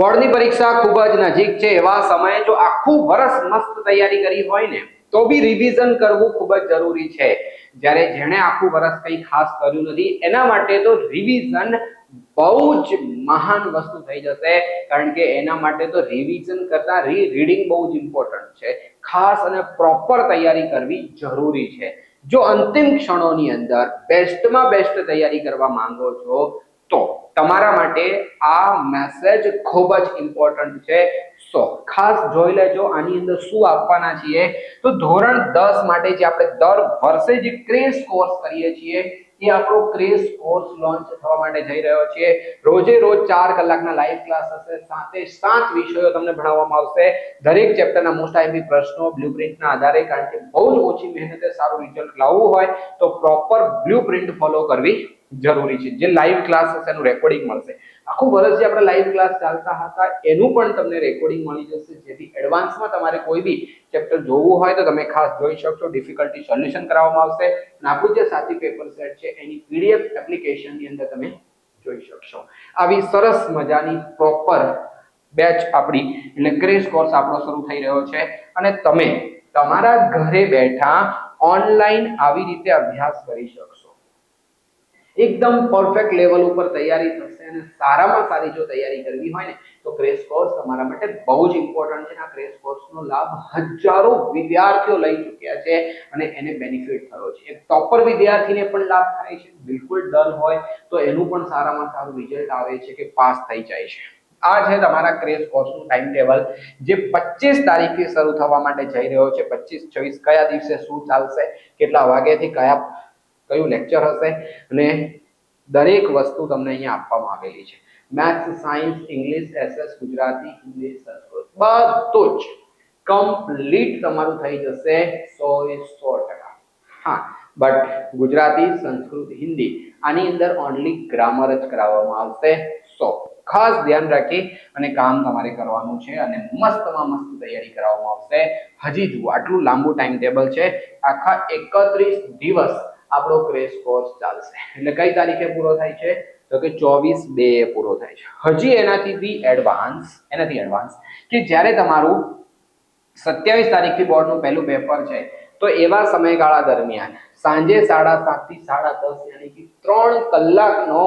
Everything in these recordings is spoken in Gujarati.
બોર્ડની પરીક્ષા ખૂબ જ નજીક છે એવા સમયે જો આખું વર્ષ મસ્ત તૈયારી કરી હોય ને, તો બી રિવિઝન કરવું ખૂબ જ જરૂરી છે. જ્યારે જેણે આખું વર્ષ કંઈ ખાસ કર્યું નથી, એના માટે તો રિવિઝન બહુ જ મહાન વસ્તુ થઈ જશે. કારણ કે એના માટે તો રિવિઝન કરતા રી રીડિંગ બહુ જ ઇમ્પોર્ટન્ટ છે. ખાસ અને પ્રોપર તૈયારી કરવી જરૂરી છે. જો અંતિમ ક્ષણોની અંદર બેસ્ટમાં બેસ્ટ તૈયારી કરવા માંગો છો, તો તમારા માટે આ મેસેજ ખૂબ જ ઇમ્પોર્ટન્ટ છે. સો ખાસ જોઈ લેજો, આની અંદર શું આપવાના છીએ? તો ધોરણ દસ માટે જે આપણે દર વર્ષે જે ક્રેશ કોર્સ કરીએ છીએ, એ આપણો ક્રેશ કોર્સ લોન્ચ થવા માટે જઈ રહ્યો છે. રોજે રોજ ચાર કલાકના લાઈવ ક્લાસ હશે, સાથે સાત વિષયો તમને ભણાવવામાં આવશે. દરેક ચેપ્ટરના મોસ્ટ આઈમી પ્રશ્નો બ્લુપ્રિન્ટના આધારે, કારણ કે બહુ જ ઓછી મહેનતે સારું રિઝલ્ટ લાવવું હોય, તો પ્રોપર બ્લુપ્રિન્ટ ફોલો કરવી જરૂરી છે. જે લાઈવ ક્લાસ હશે એનું રેકોર્ડિંગ મળશે. આખું વર્ષ જે આપણે લાઈવ ક્લાસ ચાલતા હતા, એનું પણ તમને રેકોર્ડિંગ મળી જશે. જેથી એડવાન્સમાં તમારે કોઈ બી ચેપ્ટર જોવું હોય તો તમે ખાસ જોઈ શકશો. ડિફિકલ્ટી સોલ્યુશન કરાવવામાં આવશે. અને આપણું જે સાચી પેપર સેટ છે. એની પીડીએફ એપ્લિકેશનની અંદર તમે જોઈ શકશો. આવી સરસ મજાની પ્રોપર બેચ આપણી, એટલે ક્રેશ કોર્સ આપણો શરૂ થઈ રહ્યો છે. અને તમે તમારા ઘરે બેઠા ઓનલાઈન આવી રીતે અભ્યાસ કરી શકશો. એકદમ પરફેક્ટ લેવલ ઉપર તૈયારી થશે અને સારામાં સારી જો તૈયારી કરવી હોય ને, તો ક્રેશ કોર્સ તમારા માટે બહુ જ ઇમ્પોર્ટન્ટ છે. આ ક્રેશ કોર્સનો લાભ હજારો વિદ્યાર્થીઓ લઈ ચૂક્યા છે અને એને બેનિફિટ થયો છે. એક ટોપર વિદ્યાર્થીને પણ લાભ થાય છે. બિલકુલ ડલ હોય તો એનું પણ સારામાં સારું રિઝલ્ટ આવે છે કે પાસ થઈ જાય છે. આ છે તમારા ક્રેશ કોર્સનું ટાઈમ ટેબલ જે પચીસ તારીખથી શરૂ થવા માટે જઈ રહ્યો છે. પચીસ છવ્વીસ કયા દિવસે શું ચાલશે? કેટલા વાગ્યાથી કયા કયું લેક્ચર હશે અને દરેક વસ્તુ તમને અહીંયા આપવામાં આવેલી છે. Maths science English SS Gujarati Hindi Sanskrit, બધું જ કમ્પ્લીટ તમારું થઈ જશે સો એ સો ટકા. હા બટ ગુજરાતી, સંસ્કૃત, હિન્દી આની અંદર ઓનલી ગ્રામર જ કરાવવામાં આવશે સો. ખાસ ધ્યાન રાખી અને કામ તમારે કરવાનું છે અને મસ્તમાં મસ્ત તૈયારી કરાવવામાં આવશે. હજી જુઓ, આટલું લાંબુ ટાઈમ ટેબલ છે. આખા એકત્રીસ દિવસ આપણો ક્રેશ કોર્સ ચાલશે. એટલે કઈ તારીખે પૂરો થાય છે? તો કે ચોવીસ બે પૂરો થાય છે. હજી એનાથી બી એડવાન્સ એનાથી એડવાન્સ કે જ્યારે તમારું સત્યાવીસ તારીખથી બોર્ડનું પહેલું પેપર છે, તો એવા સમયગાળા દરમિયાન સાંજે સાડા સાતથી સાડા દસ, યાની કે ત્રણ કલાકનો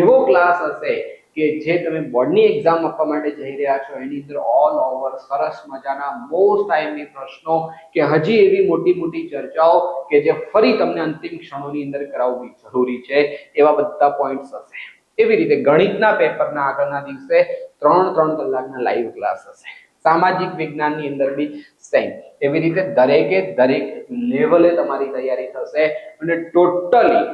એવો ક્લાસ હશે કે જે તમે બોર્ડની એક્ઝામ આપવા માટે જઈ રહ્યા છો, એની અંદર ઓલ ઓવર સરસ મજાના મોસ્ટ ટાઈમની પ્રશ્નો કે હજી એવી મોટી મોટી ચર્ચાઓ કે જે ફરી તમને અંતિમ ક્ષણોની અંદર કરાવવી જરૂરી છે, એવા બધા પોઈન્ટ્સ હશે. એવી રીતે ગણિતના પેપરના આગળના દિવસે ત્રણ ત્રણ કલાકના લાઈવ ક્લાસ હશે. સામાજિક વિજ્ઞાનની અંદર બી સેમ એવી રીતે દરેકે દરેક લેવલે તમારી તૈયારી થશે અને ટોટલી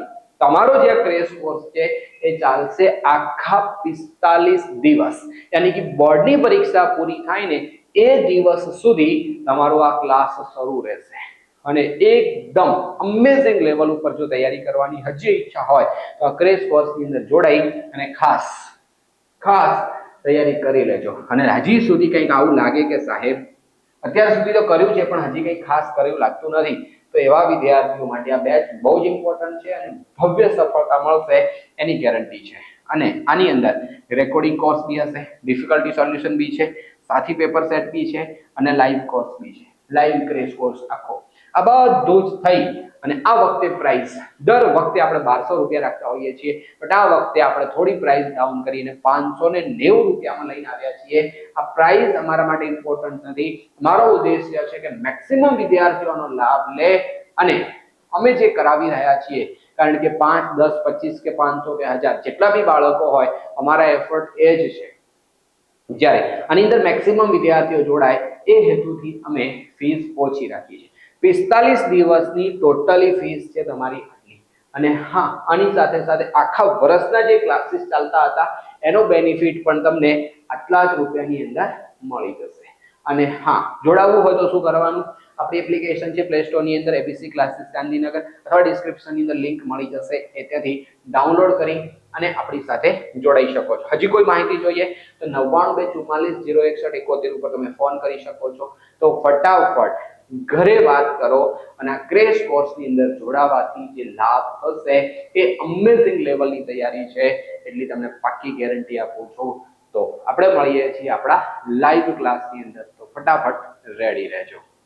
તમારો જે ક્રેશ કોર્સ છે, એ ચાલશે આખા પિસ્તાલીસ દિવસ. યાની કે બોર્ડની પરીક્ષા પૂરી થાય ને એ દિવસ સુધી તમારો આ ક્લાસ શરૂ રહેશે. અને એકદમ અમેઝિંગ લેવલ ઉપર જો તૈયારી કરવાની હજી ઈચ્છા હોય, તો આ ક્રેશ કોર્સની અંદર જોડાઈ અને ખાસ ખાસ તૈયારી કરી લેજો. અને હજી સુધી કંઈક આવું લાગે કે સાહેબ, અત્યાર સુધી તો કર્યું છે, પણ હજી કંઈ ખાસ કર્યું લાગતું નથી. એવા વિદ્યાર્થીઓ માટે આ બેચ બહુ જ ઇમ્પોર્ટન્ટ છે અને ભવ્ય સફળતા મળશે એની ગેરંટી છે. અને આની અંદર રેકોર્ડિંગ કોર્સ બી હશે ડિફિકલ્ટી સોલ્યુશન બી છે, સાથી પેપર સેટ બી છે અને લાઈવ કોર્સ બી છે. લાઈવ ક્રેશ કોર્સ આખો આ બધું જ થઈ. અને આ વખતે પ્રાઇસ દર વખતે આપણે બારસો રૂપિયા રાખતા હોઈએ છીએ બટ આ વખતે આપણે થોડી પ્રાઇસ ડાઉન કરીને પાંચસો ને નેવું રૂપિયામાં લઈને આવ્યા છીએ. આ પ્રાઇસ અમારા માટે ઇમ્પોર્ટન્ટ નથી. મારો ઉદ્દેશ્ય છે કે મેક્સિમમ વિદ્યાર્થીઓનો લાભ લે અને અમે જે કરાવી રહ્યા છીએ, કારણ કે પાંચ, દસ, પચીસ કે પાંચસો કે હજાર જેટલા બી બાળકો હોય, અમારા એફર્ટ એ જ છે. જ્યારે આની અંદર મેક્સિમમ વિદ્યાર્થીઓ જોડાય, એ હેતુથી અમે ફીસ ઓછી રાખીએ છીએ. પિસ્તાલીસ દિવસની ટોટલી ફીસ છે તમારી આટલી. અને હા, આની સાથે સાથે આખા વર્ષના જે ક્લાસીસ ચાલતા હતા, એનો બેનિફિટ પણ તમને આટલા જ રૂપિયાની અંદર મળી જશે. અને હા, જોડાવવું હોય તો શું કરવાનું? આપણી એપ્લિકેશન છે પ્લે સ્ટોરની અંદર એબીસી ક્લાસીસ ગાંધીનગર, અથવા ડિસ્ક્રિપ્શનની અંદર લિંક મળી જશે. એ ત્યાંથી ડાઉનલોડ કરી અને આપણી સાથે જોડાઈ શકો છો. હજી કોઈ માહિતી જોઈએ તો નવ્વાણું બે ચુમ્માલીસ જીરો એકસઠ એકોતેર ઉપર તમે ફોન કરી શકો છો. તો ફટાફટ ઘરે વાત કરો અને આ ક્રેશ કોર્સની અંદર જોડાવાથી જે લાભ થશે એ અમેઝિંગ લેવલની તૈયારી છે એટલી તમને પાક્કી ગેરંટી આપું છું. તો આપણે મળીએ છીએ આપણા લાઈવ ક્લાસની અંદર. ફટાફટ રેડી રહેજો.